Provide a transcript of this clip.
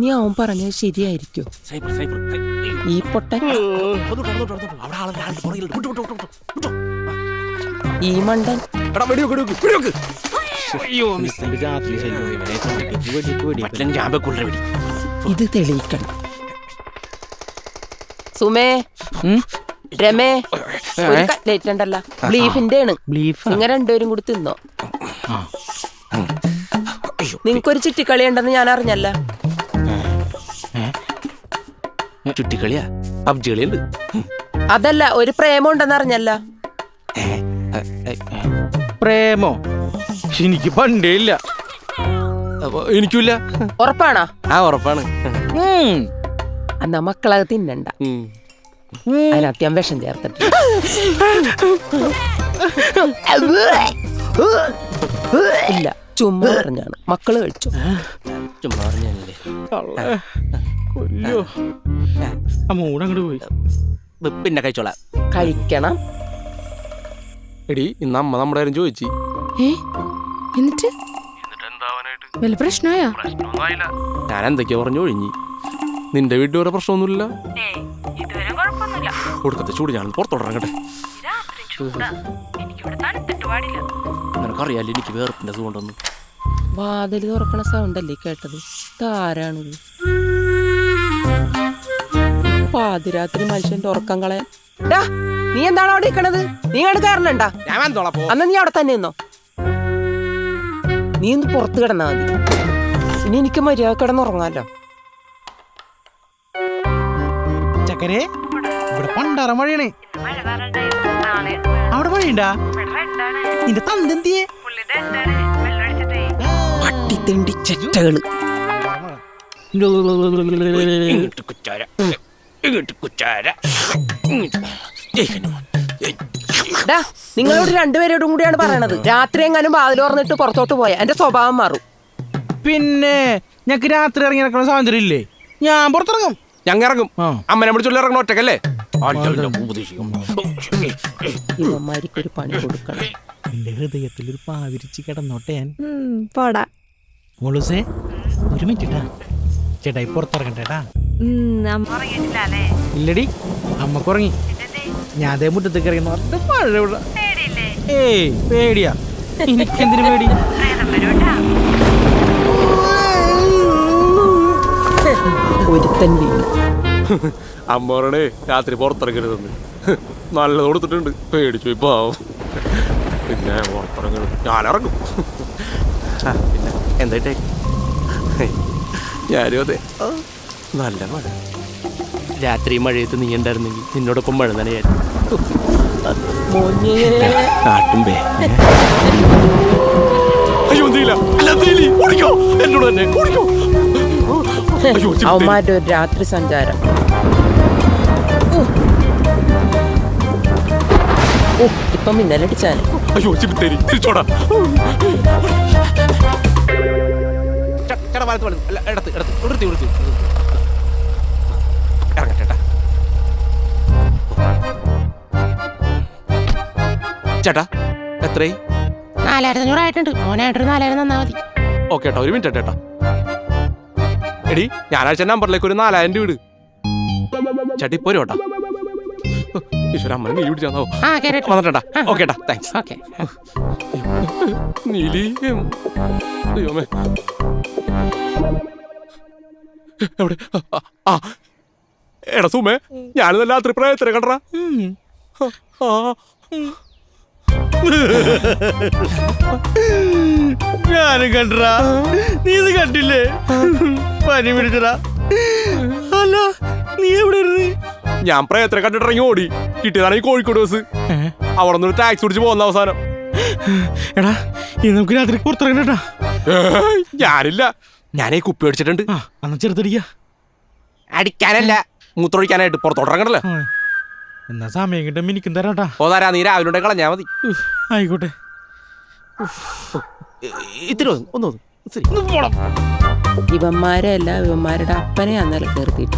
നീ അവൻ പറഞ്ഞത് ശരിയായിരിക്കും. ഈ പൊട്ടൻ ഈ മണ്ടൻ. ഇത് തെളിയിക്കണം. സുമേ രമേ കട്ട്ലേറ്റ് ഉണ്ടല്ലോ. ബീഫിന്റെ ആണ് ബീഫ്? നിങ്ങൾ രണ്ടുപേരും കൂടി തിന്നോ. നിങ്ങൾക്കൊരു ചുറ്റിക്കളി ഉണ്ടെന്ന് ഞാൻ അറിഞ്ഞല്ല. ചുറ്റിക്കളിയാ? പബ്ജി കളിയുണ്ട് അതല്ല ഒരു പ്രേമം ഉണ്ടെന്ന് അറിഞ്ഞല്ല. പ്രേമോ? എനിക്ക് പണ്ടേ ഇല്ല. അപ്പൊ എനിക്കില്ല. ഉറപ്പാണോ? ആ ഉറപ്പാണ്. എന്നാ മക്കളത് തിന്നണ്ട. അതിനത്യം വിഷം ചേർത്തിട്ട് ഇല്ല ചുമ്മാ പറഞ്ഞാണ്. മക്കൾ കഴിച്ചു? ചുമ്മാ പറഞ്ഞല്ലേ പോയി. പിന്നെ കഴിച്ചോളാം. കഴിക്കണം. എടി ഇന്ന് അമ്മ നമ്മുടെ കാര്യം ചോദിച്ചു. ഏ? എന്നിട്ട്? വല്ല പ്രശ്നമായോ? ഞാൻ എന്തൊക്കെയാ പറഞ്ഞു ഒഴിഞ്ഞി. നിന്റെ വീട്ടിൽ വരെ പ്രശ്നമൊന്നുമില്ല? കൊടുക്കത്തെ ചൂട് ഞാൻ പുറത്തോട്ടിറങ്ങട്ടെ നിനക്കറിയാലോ എനിക്ക് വേർപ്പിന്റെ സുഖം വാതിൽ തുറക്കണ സൗണ്ട് അല്ലേ കേട്ടത്? താരാണിത് പാതിരാത്രി മനുഷ്യന്റെ ഉറക്കം കളയാൻ നീ എന്താണ് അവിടെ നിൽക്കണത് നീ അവിടെ കയറണണ്ടാ? ഞാൻ വന്നോളാം പോ. അന്ന് നീ അവിടെ തന്നെ നിന്നോ? നീ ഒന്ന് പുറത്ത് കിടന്നാ മതി. ഇനി എനിക്ക് മര്യാദ കിടന്നുറങ്ങാലോ ചക്കരെ ഇവിടെ പണ്ടാറ മഴയാണ് അവിടെ മഴയുണ്ടാ നിന്റെ തന്തെന്തിയെ പട്ടിത്തെണ്ടി ചെറ്റകൾ. കുറ്റാര. ഇങ്ങോട്ട് കുറ്റാര. ഡാ നിങ്ങളോട് രണ്ടുപേരോടും കൂടിയാണ് പറയണത്. രാത്രി എങ്ങാനും വാതിൽ തുറന്നിട്ട് പുറത്തോട്ട് പോയാ. എന്റെ സ്വഭാവം മാറും. പിന്നെ ഞങ്ങക്ക് രാത്രി ഇറങ്ങി ഇറക്കണ സ്വാതന്ത്ര്യം ഇല്ലേ? ഞാൻ പുറത്തിറങ്ങും. ഞങ്ങൾ ഇറങ്ങും. ആ. അമ്മനെ വിളിച്ചോണ്ട് ഇറങ്ങണം ഒറ്റക്കല്ലേ. ഇവന്മാർക്കൊരു പണി കൊടുക്കണം. എന്റെ ഹൃദയത്തിൽ ഒരു പാവിരിച്ച് കിടന്നോട്ടെ ഞാൻ. പോടാ. മോളൂസേ ഒരു മിനിറ്റാ ഉറങ്ങിയിട്ടില്ല അല്ലേ ഇല്ലടി അമ്മക്കുറങ്ങി ഞാൻ അതേ മുറ്റത്തേക്ക് ഇറങ്ങി നല്ല മഴ ഇവിടെ. പേടിയില്ലേ? ഏയ് പേടിയാ. എനിക്കെന്തിനു പേടി? ഒരുത്തൻ വീണ് അമ്മ പറയണേ രാത്രി പുറത്തിറങ്ങരുതെന്ന്. നല്ലത് കൊടുത്തിട്ടുണ്ട്. പേടിച്ചു ഇപ്പൊ ആവും പിന്നെ പുറത്തിറങ്ങരുത്. ഞാനിറങ്ങും. ഇറങ്ങും പിന്നെ എന്തായിട്ടേ ഞാനും അതെ. ആ, നല്ല മഴ രാത്രി മഴയത്ത് നീ ഉണ്ടായിരുന്നെങ്കിൽ നിന്നോടൊപ്പം മഴ നനയായിരുന്നു. മോഞ്ഞേ അയ്യോ ഓടിക്കോ. എന്നോട് തന്നെ ഓടിക്കോ. അവന്മാരുടെ ഒരു രാത്രി സഞ്ചാരം. ഓ ഇപ്പം ഇപ്പൊ അയ്യോ ചിപ്പിത്തേരി തിരിച്ചോടാ. അല്ല ഇടത്ത് ഇടത്ത്. ഉടുത്തി ഉടുത്തി ചേട്ടാ എത്രയായി നാലായിരത്തി അഞ്ഞൂറായിട്ടുണ്ട് മോനായിട്ടൊരു നാലായിരം തന്നാ മതി. ഓക്കെ ഒരു മിനിറ്റ് ചേട്ടാ എടി ഞായറാഴ്ച നമ്പറിലേക്ക് ഒരു നാലായിരം രൂപ ഇട്. ചേട്ടാ കേട്ടാ. ഈശ്വര അമ്മ നീ പിടിച്ചാന്നോ ആ കേട്ടോ. വന്നിട്ടാ ഓക്കെ ഏട്ടാ താങ്ക്സ് ഓക്കെ. നീലി. ഉം. ദൈവമേ. എവിടെ? ആ, ആ എടാ സുമേ ഞാനിത് രാത്രി പ്രായത്തിനെ കണ്ടറാ. ആ. ഞാനും കണ്ടടാ. നീ ഇത് കണ്ടില്ലേ? പനി പിടിച്ചടാ. അല്ല നീ എവിടെ ഞാൻ പ്രയത്നം കണ്ടിട്ടിറങ്ങി ഓടി. കിട്ടിയതാണ് ഈ കോഴിക്കോട് ബസ്. അവിടെ നിന്ന് ടാക്സി പിടിച്ച് പോകുന്ന അവസാനം. എടാ ഇനി നമുക്ക് രാത്രി പുറത്തിറങ്ങണ്ടാ ഏയ്, ഞാനില്ല. ഞാനേ കുപ്പി അടിച്ചിട്ടുണ്ട്. അന്ന് ചെറുതടിക്ക. അടിക്കാനല്ല. മൂത്രമൊഴിക്കാനായിട്ട് പുറത്തോട്ടിറങ്ങണല്ലോ എന്നാ സമയം കിട്ടുമ്പോ എനിക്കും തരാട്ടാ. ഓതാരാ നീ രാവിലെ കളഞ്ഞാ മതി. ആയിക്കോട്ടെ. ഇത്തിരി ഒന്ന്. ശരി. ഇവന്മാരെ അല്ല ഇവന്മാരുടെ അപ്പനെ അന്നലെ കയറിയിട്ട്